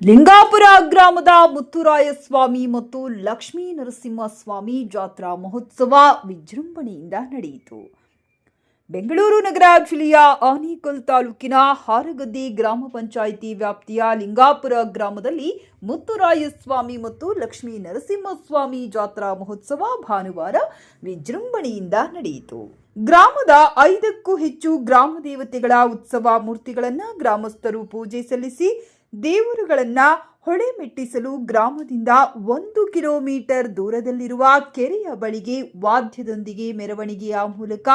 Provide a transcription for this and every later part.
ಲಿಂಗಾಪುರ ಗ್ರಾಮದ ಮುತ್ತುರಾಯಸ್ವಾಮಿ ಮತ್ತು ಲಕ್ಷ್ಮೀ ನರಸಿಂಹಸ್ವಾಮಿ ಜಾತ್ರಾ ಮಹೋತ್ಸವ ವಿಜೃಂಭಣೆಯಿಂದ ನಡೆಯಿತು. ಬೆಂಗಳೂರು ನಗರ ಜಿಲ್ಲೆಯ ಆನೇಕಲ್ ತಾಲೂಕಿನ ಹಾರಗದ್ದೆ ಗ್ರಾಮ ಪಂಚಾಯಿತಿ ವ್ಯಾಪ್ತಿಯ ಲಿಂಗಾಪುರ ಗ್ರಾಮದಲ್ಲಿ ಮುತ್ತುರಾಯಸ್ವಾಮಿ ಮತ್ತು ಲಕ್ಷ್ಮೀ ನರಸಿಂಹಸ್ವಾಮಿ ಜಾತ್ರಾ ಮಹೋತ್ಸವ ಭಾನುವಾರ ವಿಜೃಂಭಣೆಯಿಂದ ನಡೆಯಿತು. ಗ್ರಾಮದ ಐದಕ್ಕೂ ಹೆಚ್ಚು ಗ್ರಾಮ ದೇವತೆಗಳ ಉತ್ಸವ ಮೂರ್ತಿಗಳನ್ನು ಗ್ರಾಮಸ್ಥರು ಪೂಜೆ ಸಲ್ಲಿಸಿ ದೇವರುಗಳನ್ನ ಹೊಳೆ ಮೆಟ್ಟಿಸಲು ಗ್ರಾಮದಿಂದ ಒಂದು ಕಿಲೋಮೀಟರ್ ದೂರದಲ್ಲಿರುವ ಕೆರೆಯ ಬಳಿಗೆ ವಾದ್ಯದೊಂದಿಗೆ ಮೆರವಣಿಗೆಯ ಮೂಲಕ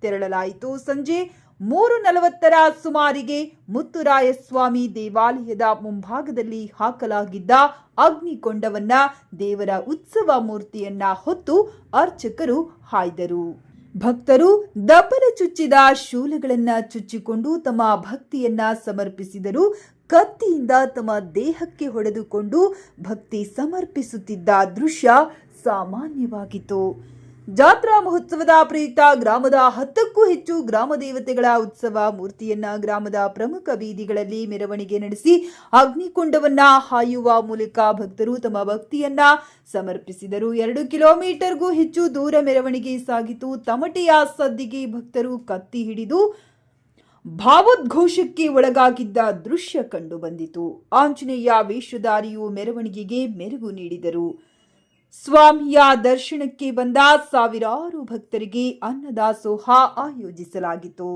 ತೆರಳಲಾಯಿತು. ಸಂಜೆ ಮೂರು ನಲವತ್ತರ ಸುಮಾರಿಗೆ ಮುತ್ತುರಾಯಸ್ವಾಮಿ ದೇವಾಲಯದ ಮುಂಭಾಗದಲ್ಲಿ ಹಾಕಲಾಗಿದ್ದ ಅಗ್ನಿಕೊಂಡವನ್ನ ದೇವರ ಉತ್ಸವ ಮೂರ್ತಿಯನ್ನ ಹೊತ್ತು ಅರ್ಚಕರು ಹಾಯ್ದರು. ಭಕ್ತರು ದಬ್ಬರ ಚುಚ್ಚಿದ ಶೂಲಗಳನ್ನ ಚುಚ್ಚಿಕೊಂಡು ತಮ್ಮ ಭಕ್ತಿಯನ್ನ ಸಮರ್ಪಿಸಿದರು. ಕತ್ತಿಯಿಂದ ತಮ್ಮ ದೇಹಕ್ಕೆ ಹೊಡೆದುಕೊಂಡು ಭಕ್ತಿ ಸಮರ್ಪಿಸುತ್ತಿದ್ದ ದೃಶ್ಯ ಸಾಮಾನ್ಯವಾಗಿತ್ತು. ಜಾತ್ರಾ ಮಹೋತ್ಸವದ ಪ್ರಯುಕ್ತ ಗ್ರಾಮದ ಹತ್ತಕ್ಕೂ ಹೆಚ್ಚು ಗ್ರಾಮ ದೇವತೆಗಳ ಉತ್ಸವ ಮೂರ್ತಿಯನ್ನ ಗ್ರಾಮದ ಪ್ರಮುಖ ಬೀದಿಗಳಲ್ಲಿ ಮೆರವಣಿಗೆ ನಡೆಸಿ ಅಗ್ನಿಕೊಂಡವನ್ನ ಹಾಯುವ ಮೂಲಕ ಭಕ್ತರು ತಮ್ಮ ಭಕ್ತಿಯನ್ನ ಸಮರ್ಪಿಸಿದರು. ಎರಡು ಕಿಲೋಮೀಟರ್ಗೂ ಹೆಚ್ಚು ದೂರ ಮೆರವಣಿಗೆ ಸಾಗಿತು. ತಮಟೆಯ ಸದ್ದಿಗೆ ಭಕ್ತರು ಕತ್ತಿ ಹಿಡಿದು ಭಾವೋದ್ಘೋಷಕ್ಕೆ ಒಳಗಾಗಿದ್ದ ದೃಶ್ಯ ಕಂಡುಬಂದಿತು ಆಂಜನೇಯ ವೇಷಧಾರಿಯು ಮೆರವಣಿಗೆಗೆ ಮೆರುಗು ನೀಡಿದರು. ಸ್ವಾಮಿಯ ದರ್ಶನಕ್ಕೆ ಬಂದ ಸಾವಿರಾರು ಭಕ್ತರಿಗೆ ಅನ್ನದಾಸೋಹ ಆಯೋಜಿಸಲಾಗಿತ್ತು.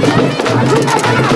Ajuda, ajuda, ajuda.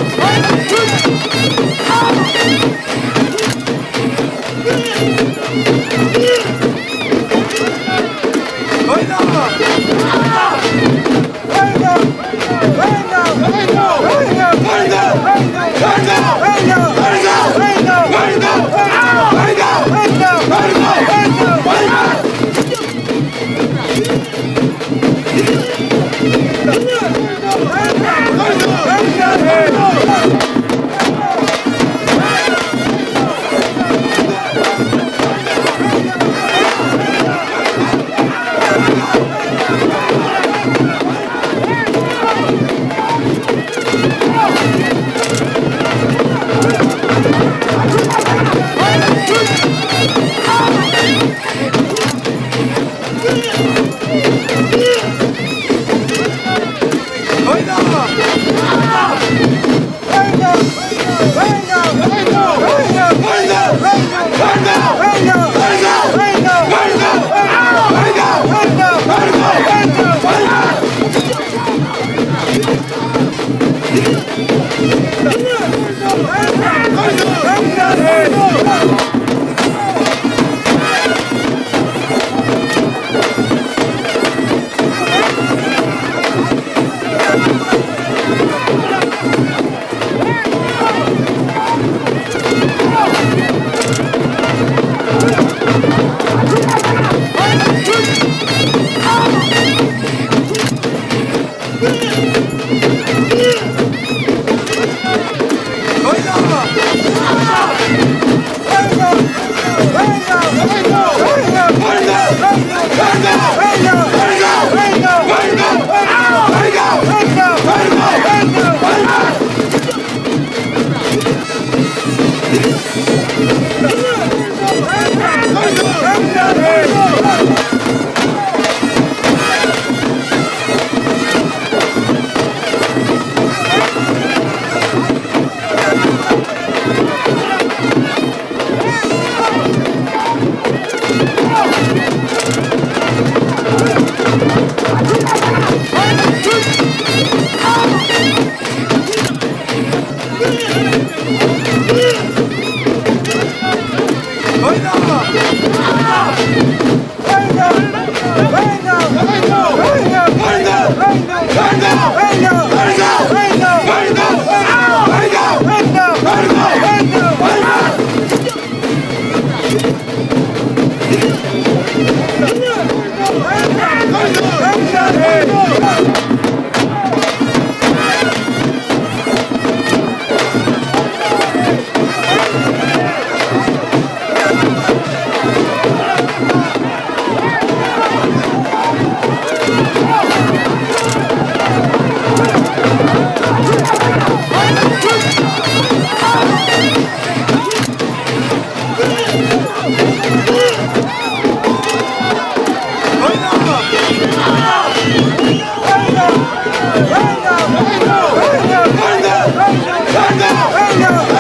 Hey! ಎಲ್ರಿಗೂ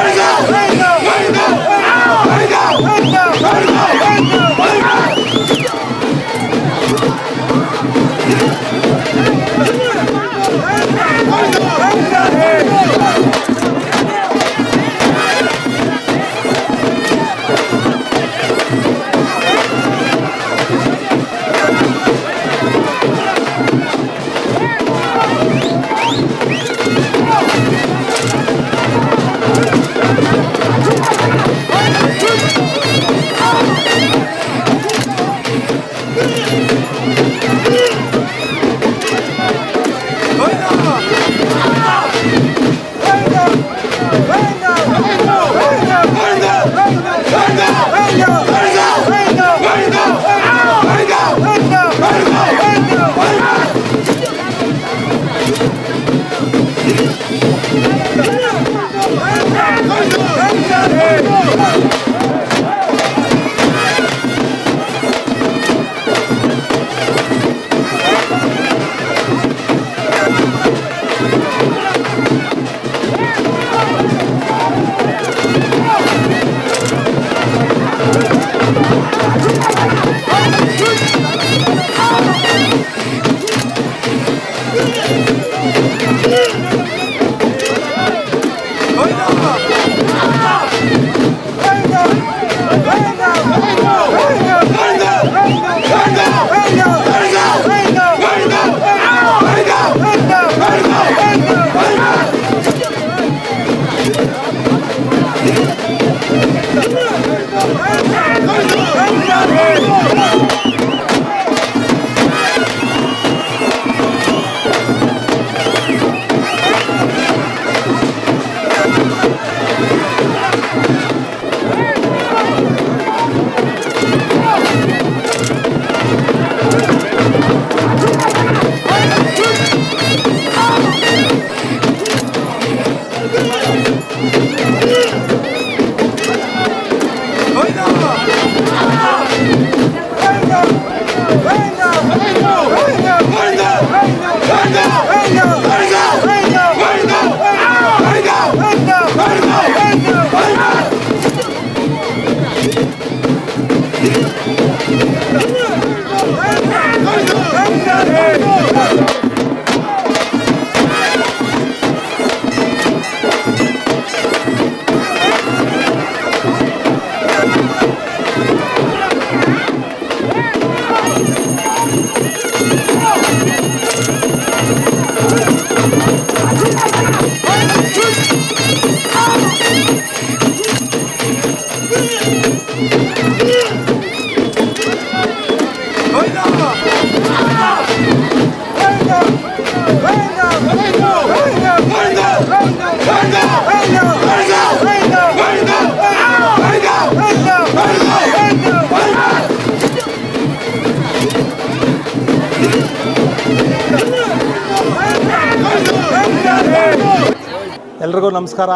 ನಮಸ್ಕಾರ.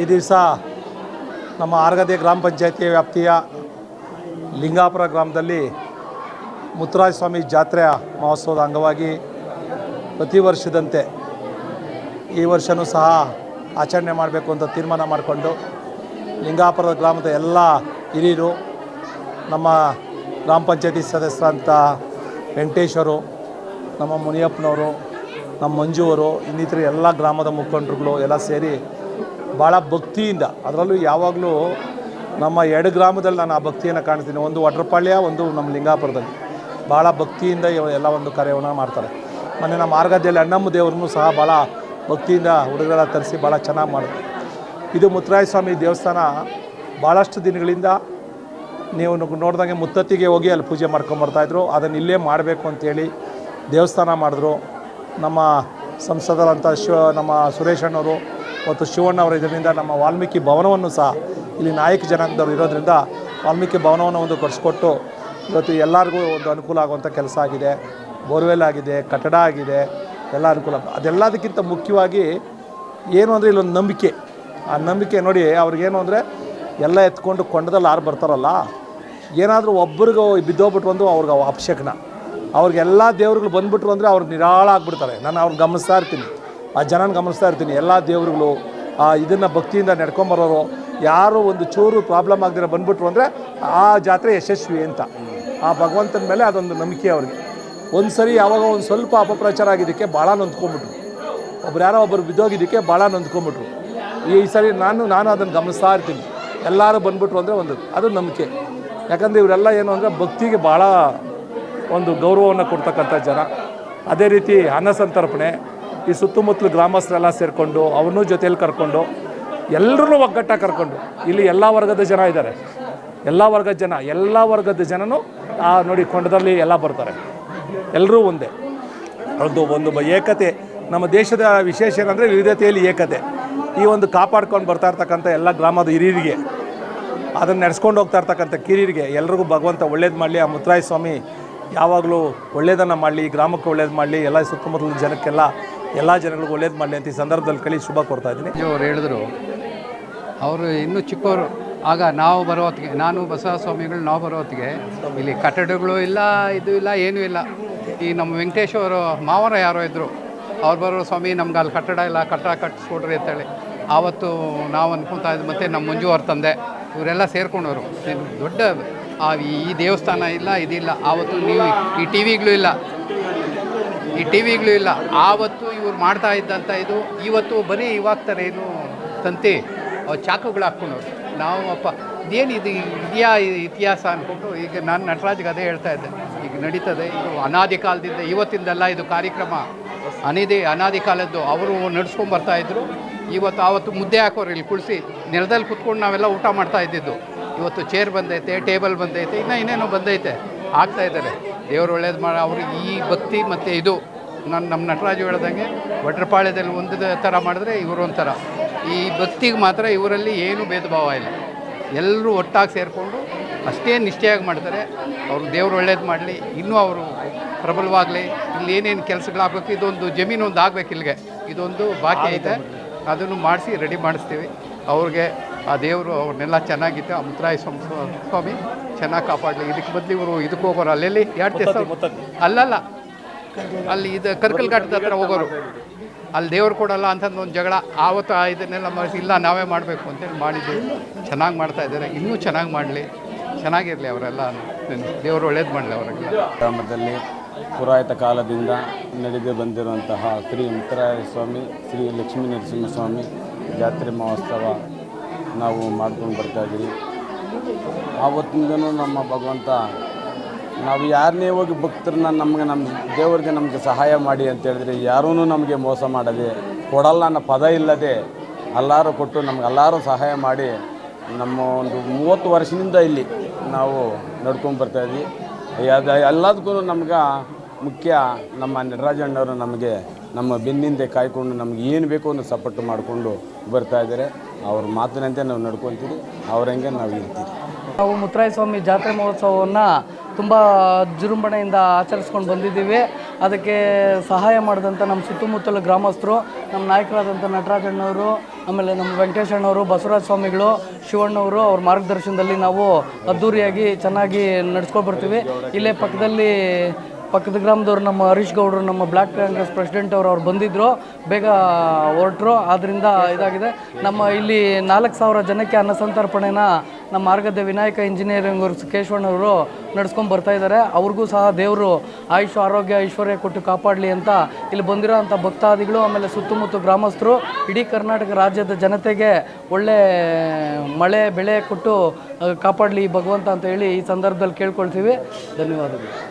ಈ ದಿವಸ ನಮ್ಮ ಆರ್ಗದೆ ಗ್ರಾಮ ಪಂಚಾಯತಿ ವ್ಯಾಪ್ತಿಯ ಲಿಂಗಾಪುರ ಗ್ರಾಮದಲ್ಲಿ ಮುತ್ತುರಾಜ ಸ್ವಾಮಿ ಜಾತ್ರೆಯ ಮಹೋತ್ಸವದ ಅಂಗವಾಗಿ ಪ್ರತಿ ವರ್ಷದಂತೆ ಈ ವರ್ಷವೂ ಸಹ ಆಚರಣೆ ಮಾಡಬೇಕು ಅಂತ ತೀರ್ಮಾನ ಮಾಡಿಕೊಂಡು ಲಿಂಗಾಪುರದ ಗ್ರಾಮದ ಎಲ್ಲ ಹಿರಿಯರು, ನಮ್ಮ ಗ್ರಾಮ ಪಂಚಾಯತಿ ಸದಸ್ಯರಂಥ ವೆಂಕಟೇಶ್ವರು, ನಮ್ಮ ಮುನಿಯಪ್ಪನವರು ನಮ್ಮ ಮಂಜು ಅವರು ಇನ್ನಿತರ ಎಲ್ಲ ಗ್ರಾಮದ ಮುಖಂಡರುಗಳು ಎಲ್ಲ ಸೇರಿ ಭಾಳ ಭಕ್ತಿಯಿಂದ, ಅದರಲ್ಲೂ ಯಾವಾಗಲೂ ನಮ್ಮ ಎರಡು ಗ್ರಾಮದಲ್ಲಿ ನಾನು ಆ ಭಕ್ತಿಯನ್ನು ಕಾಣ್ತೀನಿ ಒಂದು ವಡ್ರಪಾಳ್ಯ ಒಂದು ನಮ್ಮ ಲಿಂಗಾಪುರದಲ್ಲಿ. ಭಾಳ ಭಕ್ತಿಯಿಂದ ಎಲ್ಲ ಒಂದು ಕಾರ್ಯವನ್ನು ಮಾಡ್ತಾರೆ. ಮೊನ್ನೆ ನಮ್ಮ ಮಾರ್ಗದಲ್ಲಿ ಅಣ್ಣಮ್ಮ ದೇವ್ರನ್ನೂ ಸಹ ಭಾಳ ಭಕ್ತಿಯಿಂದ ಹುಡುಗರೆಲ್ಲ ತರಿಸಿ ಭಾಳ ಚೆನ್ನಾಗಿ ಮಾಡಿದ್ರು. ಇದು ಮುತ್ತರಾಯ ಸ್ವಾಮಿ ದೇವಸ್ಥಾನ ಭಾಳಷ್ಟು ದಿನಗಳಿಂದ ನೀವು ನೋಡಿದಂಗೆ ಮುತ್ತತ್ತಿಗೆ ಹೋಗಿ ಅಲ್ಲಿ ಪೂಜೆ ಮಾಡ್ಕೊಂಬರ್ತಾಯಿದ್ರು ಅದನ್ನು ಇಲ್ಲೇ ಮಾಡಬೇಕು ಅಂತೇಳಿ ದೇವಸ್ಥಾನ ಮಾಡಿದ್ರು. ನಮ್ಮ ಸಂಸದರಂಥ ಶಿವ, ನಮ್ಮ ಸುರೇಶ್ ಅಣ್ಣವರು ಮತ್ತು ಶಿವಣ್ಣ ಅವರ ಇದರಿಂದ ನಮ್ಮ ವಾಲ್ಮೀಕಿ ಭವನವನ್ನು ಸಹ ಇಲ್ಲಿ ನಾಯಕ ಜನಾಂಗದವರು ಇರೋದರಿಂದ ವಾಲ್ಮೀಕಿ ಭವನವನ್ನು ಒಂದು ಕೊಡಿಸ್ಕೊಟ್ಟು ಇವತ್ತು ಎಲ್ಲರಿಗೂ ಒಂದು ಅನುಕೂಲ ಆಗುವಂಥ ಕೆಲಸ ಆಗಿದೆ. ಬೋರ್ವೆಲ್ ಆಗಿದೆ, ಕಟ್ಟಡ ಆಗಿದೆ, ಎಲ್ಲ ಅನುಕೂಲ ಅದೆಲ್ಲದಕ್ಕಿಂತ ಮುಖ್ಯವಾಗಿ ಏನು ಅಂದರೆ ಇಲ್ಲೊಂದು ನಂಬಿಕೆ. ಆ ನಂಬಿಕೆ ನೋಡಿ ಅವ್ರಿಗೇನು ಅಂದರೆ ಎಲ್ಲ ಎತ್ಕೊಂಡು ಕೊಂಡದಲ್ಲಿ ಯಾರು ಬರ್ತಾರಲ್ಲ, ಏನಾದರೂ ಒಬ್ರಿಗೆ ಬಿದ್ದೋಗ್ಬಿಟ್ಟು ಒಂದು ಅವ್ರಿಗೆ ಅಪಶಕನ. ಅವ್ರಿಗೆಲ್ಲ ದೇವ್ರುಗಳು ಬಂದ್ಬಿಟ್ರು ಅಂದರೆ ಅವ್ರಿಗೆ ನಿರಾಳ ಆಗ್ಬಿಡ್ತಾರೆ. ನಾನು ಅವ್ರನ್ನ ಗಮನಿಸ್ತಾ ಇರ್ತೀನಿ. ಆ ಜನನ ಗಮನಿಸ್ತಾ ಇರ್ತೀನಿ. ಎಲ್ಲ ದೇವ್ರುಗಳು ಇದನ್ನು ಭಕ್ತಿಯಿಂದ ನಡ್ಕೊಂಬರೋರು, ಯಾರು ಒಂದು ಚೂರು ಪ್ರಾಬ್ಲಮ್ ಆಗದಿರೋ ಬಂದ್ಬಿಟ್ರು ಅಂದರೆ ಆ ಜಾತ್ರೆ ಯಶಸ್ವಿ ಅಂತ. ಆ ಭಗವಂತನ ಮೇಲೆ ಅದೊಂದು ನಂಬಿಕೆ ಅವ್ರಿಗೆ. ಒಂದು ಸರಿ ಯಾವಾಗ ಒಂದು ಸ್ವಲ್ಪ ಅಪಪ್ರಚಾರ ಆಗಿದ್ದಕ್ಕೆ ಭಾಳ ನೊಂದ್ಕೊಂಬಿಟ್ರು ಒಬ್ರು ಯಾರೋ ಒಬ್ಬರು ಬಿದ್ದೋಗಿದ್ದಕ್ಕೆ ಭಾಳ ನೊಂದ್ಕೊಂಬಿಟ್ರು ಈ ಸರಿ ನಾನು ನಾನು ಅದನ್ನು ಗಮನಿಸ್ತಾ ಇರ್ತೀನಿ. ಎಲ್ಲರೂ ಬಂದ್ಬಿಟ್ರು ಅಂದರೆ ಒಂದು, ಅದು ನಂಬಿಕೆ. ಯಾಕಂದರೆ ಇವರೆಲ್ಲ ಏನು ಅಂದರೆ ಭಕ್ತಿಗೆ ಭಾಳ ಒಂದು ಗೌರವವನ್ನು ಕೊಡ್ತಕ್ಕಂಥ ಜನ. ಅದೇ ರೀತಿ ಅನ್ನ ಸಂತರ್ಪಣೆ, ಈ ಸುತ್ತಮುತ್ತಲು ಗ್ರಾಮಸ್ಥರೆಲ್ಲ ಸೇರಿಕೊಂಡು ಅವನ್ನೂ ಜೊತೆಯಲ್ಲಿ ಕರ್ಕೊಂಡು ಎಲ್ಲರೂ ಒಗ್ಗಟ್ಟಾಗಿ ಕರ್ಕೊಂಡು, ಇಲ್ಲಿ ಎಲ್ಲ ವರ್ಗದ ಜನ ಇದ್ದಾರೆ. ಎಲ್ಲ ವರ್ಗದ ಜನ, ಎಲ್ಲ ವರ್ಗದ ಜನನೂ, ಆ ನೋಡಿ ಕೊಂಡದಲ್ಲಿ ಎಲ್ಲ ಬರ್ತಾರೆ. ಎಲ್ಲರೂ ಒಂದೇ. ಒಂದು ಒಂದು ಏಕತೆ. ನಮ್ಮ ದೇಶದ ವಿಶೇಷ ಏನಂದರೆ ವಿವಿಧತೆಯಲ್ಲಿ ಏಕತೆ. ಈ ಒಂದು ಕಾಪಾಡ್ಕೊಂಡು ಬರ್ತಾ ಇರ್ತಕ್ಕಂಥ ಎಲ್ಲ ಗ್ರಾಮದ ಹಿರಿಯರಿಗೆ, ಅದನ್ನು ನಡೆಸ್ಕೊಂಡು ಹೋಗ್ತಾ ಇರ್ತಕ್ಕಂಥ ಕಿರಿಯರಿಗೆ, ಎಲ್ರಿಗೂ ಭಗವಂತ ಒಳ್ಳೇದು ಮಾಡಲಿ. ಆ ಮುತ್ತರಾಯ ಸ್ವಾಮಿ ಯಾವಾಗಲೂ ಒಳ್ಳೇದನ್ನು ಮಾಡಲಿ, ಗ್ರಾಮಕ್ಕೆ ಒಳ್ಳೇದು ಮಾಡಲಿ, ಎಲ್ಲ ಸುತ್ತಮುತ್ತಲಿನ ಜನಕ್ಕೆಲ್ಲ ಎಲ್ಲ ಜನಗಳಿಗೂ ಒಳ್ಳೇದು ಮಾಡಲಿ ಅಂತ ಈ ಸಂದರ್ಭದಲ್ಲಿ ಕಳಿ ಶುಭ ಕೊಡ್ತಾ ಇದ್ದೀನಿ. ಅವರು ಹೇಳಿದ್ರು, ಅವರು ಇನ್ನೂ ಚಿಕ್ಕವರು ಆಗ ನಾವು ಬರೋ ಹೊತ್ತಿಗೆ, ನಾನು ಬಸವ ಸ್ವಾಮಿಗಳು ನಾವು ಬರೋ ಹೊತ್ತಿಗೆ ಇಲ್ಲಿ ಕಟ್ಟಡಗಳು ಇಲ್ಲ, ಇದು ಇಲ್ಲ, ಏನೂ ಇಲ್ಲ. ಈ ನಮ್ಮ ವೆಂಕಟೇಶ್ ಅವರು, ಮಾವರ ಯಾರೋ ಇದ್ದರು ಅವ್ರು ಬರೋ ಸ್ವಾಮಿ, ನಮ್ಗೆ ಅಲ್ಲಿ ಕಟ್ಟಡ ಇಲ್ಲ, ಕಟ್ಟಡ ಕಟ್ಟಿಸ್ಕೊಡ್ರಿ ಅಂತೇಳಿ. ಆವತ್ತು ನಾವು ಅನ್ಕೊತಾ ಇದ್ವಿ, ಮತ್ತು ನಮ್ಮ ಮಂಜು ಅವ್ರ ತಂದೆ, ಇವರೆಲ್ಲ ಸೇರ್ಕೊಂಡವರು. ದೊಡ್ಡ ಆ, ಈ ದೇವಸ್ಥಾನ ಇಲ್ಲ, ಇದಿಲ್ಲ. ಆವತ್ತು ನೀವು ಈ ಟಿ ವಿಗಳು ಇಲ್ಲ. ಈ ಟಿ ವಿಗಳು ಇಲ್ಲ. ಆವತ್ತು ಇವ್ರು ಮಾಡ್ತಾ ಇದ್ದಂಥ ಇದು, ಇವತ್ತು ಬರೀ ಇವಾಗ್ತಾರೆ ಏನು ತಂತಿ ಚಾಕುಗಳು ಹಾಕ್ಕೊಂಡವ್ರು. ನಾವು ಅಪ್ಪ, ಇದೇನು ಇದು ಇದೆಯಾ ಇತಿಹಾಸ ಅಂದ್ಕೊಂಡು ಈಗ ನಾನು ನಟರಾಜ್ಗೆ ಅದೇ ಹೇಳ್ತಾ ಇದ್ದೆ. ಈಗ ನಡೀತದೆ, ಇದು ಅನಾದಿ ಕಾಲದಿಂದ, ಇವತ್ತಿಂದಲ್ಲ ಇದು ಕಾರ್ಯಕ್ರಮ. ಅನಿದಿ, ಅನಾದಿ ಕಾಲದ್ದು. ಅವರು ನಡ್ಸ್ಕೊಂಡು ಬರ್ತಾ ಇದ್ರು. ಇವತ್ತು ಆವತ್ತು ಮುದ್ದೆ ಹಾಕೋರು ಇಲ್ಲಿ ಕುಳಿಸಿ, ನೆಲದಲ್ಲಿ ಕುತ್ಕೊಂಡು ನಾವೆಲ್ಲ ಊಟ ಮಾಡ್ತಾ ಇದ್ದಿದ್ದು. ಇವತ್ತು ಚೇರ್ ಬಂದೈತೆ ಟೇಬಲ್ ಬಂದೈತೆ, ಇನ್ನೂ ಇನ್ನೇನೋ ಬಂದೈತೆ, ಆಗ್ತಾ ಇದ್ದಾರೆ. ದೇವರು ಒಳ್ಳೇದು ಮಾಡಿ ಅವರು ಈ ಭಕ್ತಿ ಮತ್ತು ಇದು. ನಾನು ನಮ್ಮ ನಟರಾಜು ಹೇಳ್ದಂಗೆ ಭಟ್ರಪಾಳ್ಯದಲ್ಲಿ ಒಂದು ಥರ ಮಾಡಿದ್ರೆ ಇವರು ಒಂಥರ. ಈ ಭಕ್ತಿಗೆ ಮಾತ್ರ ಇವರಲ್ಲಿ ಏನೂ ಭೇದ ಭಾವ ಇಲ್ಲ. ಎಲ್ಲರೂ ಒಟ್ಟಾಗಿ ಸೇರಿಕೊಂಡು ಅಷ್ಟೇ ನಿಷ್ಠೆಯಾಗಿ ಮಾಡ್ತಾರೆ. ಅವರು ದೇವರು ಒಳ್ಳೇದು ಮಾಡಲಿ, ಇನ್ನೂ ಅವರು ಪ್ರಬಲವಾಗಲಿ, ಇಲ್ಲಿ ಏನೇನು ಕೆಲಸಗಳಾಗಬೇಕು, ಇದೊಂದು ಜಮೀನು ಒಂದು ಆಗಬೇಕು ಇಲ್ಲಿಗೆ. ಇದೊಂದು ಬಾಕಿ ಐತೆ. ಅದನ್ನು ಮಾಡಿಸಿ ರೆಡಿ ಮಾಡಿಸ್ತೀವಿ. ಅವ್ರಿಗೆ ಆ ದೇವರು ಅವ್ರನ್ನೆಲ್ಲ ಚೆನ್ನಾಗಿತ್ತು. ಆ ಮುತ್ತರಾಯ ಸ್ವಾಮಿ ಸ್ವಾಮಿ ಚೆನ್ನಾಗಿ ಕಾಪಾಡಲಿ. ಇದಕ್ಕೆ ಬದಲು ಇವರು ಇದಕ್ಕೆ ಹೋಗೋರು ಅಲ್ಲೆಲ್ಲಿ? ಎರಡು ದಿವಸ ಅಲ್ಲಲ್ಲ. ಅಲ್ಲಿ ಇದು ಕರ್ಕಲ್ ಘಾಟದ ಹತ್ರ ಹೋಗೋರು. ಅಲ್ಲಿ ದೇವ್ರು ಕೊಡಲ್ಲ ಅಂತಂದು ಒಂದು ಜಗಳ. ಆವತ್ತು ಆ ಇದನ್ನೆಲ್ಲ ಮಾಡಿಸಿ ಇಲ್ಲ ನಾವೇ ಮಾಡಬೇಕು ಅಂತೇಳಿ ಮಾಡಿದ್ದೀವಿ ಚೆನ್ನಾಗಿ ಮಾಡ್ತಾ ಇದ್ದಾರೆ. ಇನ್ನೂ ಚೆನ್ನಾಗಿ ಮಾಡಲಿ. ಚೆನ್ನಾಗಿರಲಿ ಅವರೆಲ್ಲ ದೇವರು ಒಳ್ಳೇದು ಮಾಡಲಿ ಅವರಿಗೆ. ಗ್ರಾಮದಲ್ಲಿ ಪುರಾಯತ ಕಾಲದಿಂದ ನಡೆದು ಬಂದಿರುವಂತಹ ಶ್ರೀ ಮುತ್ತರಾಯ ಸ್ವಾಮಿ ಶ್ರೀ ಲಕ್ಷ್ಮೀ ನರಸಿಂಹಸ್ವಾಮಿ ಜಾತ್ರೆ ಮಹೋತ್ಸವ ನಾವು ಮಾಡ್ಕೊಂಡು ಬರ್ತಾ ಇದ್ದೀವಿ ಆವತ್ತಿಂದನೂ ನಮ್ಮ ಭಗವಂತ, ನಾವು ಯಾರನ್ನೇ ಹೋಗಿ ಭಕ್ತರನ್ನ ನಮಗೆ ನಮ್ಮ ದೇವರಿಗೆ ನಮಗೆ ಸಹಾಯ ಮಾಡಿ ಅಂತ ಹೇಳಿದ್ರೆ ಯಾರೂ ನಮಗೆ ಮೋಸ ಮಾಡದೆ, ಕೊಡಲ್ಲ ಅನ್ನೋ ಪದ ಇಲ್ಲದೆ ಎಲ್ಲರೂ ಕೊಟ್ಟು ನಮ್ಗೆ ಎಲ್ಲರೂ ಸಹಾಯ ಮಾಡಿ ನಮ್ಮ ಒಂದು ಮೂವತ್ತು ವರ್ಷದಿಂದ ಇಲ್ಲಿ ನಾವು ನಡ್ಕೊಂಡು ಬರ್ತಾ ಇದ್ವಿ. ಅದು ಎಲ್ಲದಕ್ಕೂ ನಮ್ಗೆ ಮುಖ್ಯ ನಮ್ಮ ನಟರಾಜಣ್ಣವರು ನಮಗೆ ನಮ್ಮ ಬೆನ್ನಿಂದೆ ಕಾಯ್ಕೊಂಡು ನಮ್ಗೆ ಏನು ಬೇಕೋ ಅನ್ನೋ ಸಪೋರ್ಟ್ ಮಾಡಿಕೊಂಡು ಬರ್ತಾ ಇದ್ದಾರೆ. ಅವ್ರ ಮಾತಿನಂತೆ ನಾವು ನಡ್ಕೊತೀವಿ ಅವ್ರಂಗೆ ನಾವು ಇರ್ತೀವಿ. ನಾವು ಮುತ್ತರಾಯ ಸ್ವಾಮಿ ಜಾತ್ರೆ ಮಹೋತ್ಸವವನ್ನು ತುಂಬ ವಿಜೃಂಭಣೆಯಿಂದ ಆಚರಿಸ್ಕೊಂಡು ಬಂದಿದ್ದೀವಿ. ಅದಕ್ಕೆ ಸಹಾಯ ಮಾಡಿದಂಥ ನಮ್ಮ ಸುತ್ತಮುತ್ತಲ ಗ್ರಾಮಸ್ಥರು, ನಮ್ಮ ನಾಯಕರಾದಂಥ ನಟರಾಜಣ್ಣವರು, ಆಮೇಲೆ ನಮ್ಮ ವೆಂಕಟೇಶಣ್ಣವರು, ಬಸವರಾಜ ಸ್ವಾಮಿಗಳು, ಶಿವಣ್ಣವರು ಅವ್ರ ಮಾರ್ಗದರ್ಶನದಲ್ಲಿ ನಾವು ಅದ್ದೂರಿಯಾಗಿ ಚೆನ್ನಾಗಿ ನಡ್ಸ್ಕೊಂಡು ಬರ್ತೀವಿ ಇಲ್ಲೇ ಪಕ್ಕದಲ್ಲಿ ಪಕ್ಕದ ಗ್ರಾಮದವ್ರು ನಮ್ಮ ಹರೀಶ್ ಗೌಡರು, ನಮ್ಮ ಬ್ಲಾಕ್ ಕಾಂಗ್ರೆಸ್ ಪ್ರೆಸಿಡೆಂಟ್ ಅವರು ಅವ್ರು ಬಂದಿದ್ರು. ಬೇಗ ಹೊರಟರು. ಆದ್ದರಿಂದ ಇದಾಗಿದೆ. ನಮ್ಮ ಇಲ್ಲಿ ನಾಲ್ಕು ಸಾವಿರ ಜನಕ್ಕೆ ಅನ್ನಸಂತರ್ಪಣೆನ ನಮ್ಮ ಮಾರ್ಗದ ವಿನಾಯಕ ಇಂಜಿನಿಯರಿಂಗ್ ಅವ್ರು ಕೇಶವಣ್ಣವರು ನಡ್ಸ್ಕೊಂಡು ಬರ್ತಾ ಇದ್ದಾರೆ ಅವ್ರಿಗೂ ಸಹ ದೇವರು ಆಯುಷ್, ಆರೋಗ್ಯ, ಐಶ್ವರ್ಯ ಕೊಟ್ಟು ಕಾಪಾಡಲಿ ಅಂತ ಇಲ್ಲಿ ಬಂದಿರೋ ಅಂಥ ಭಕ್ತಾದಿಗಳು, ಆಮೇಲೆ ಸುತ್ತಮುತ್ತ ಗ್ರಾಮಸ್ಥರು, ಇಡೀ ಕರ್ನಾಟಕ ರಾಜ್ಯದ ಜನತೆಗೆ ಒಳ್ಳೆ ಮಳೆ, ಬೆಳೆ ಕೊಟ್ಟು ಕಾಪಾಡಲಿ ಭಗವಂತ ಅಂತ ಹೇಳಿ ಈ ಸಂದರ್ಭದಲ್ಲಿ ಕೇಳ್ಕೊಳ್ತೀವಿ. ಧನ್ಯವಾದಗಳು.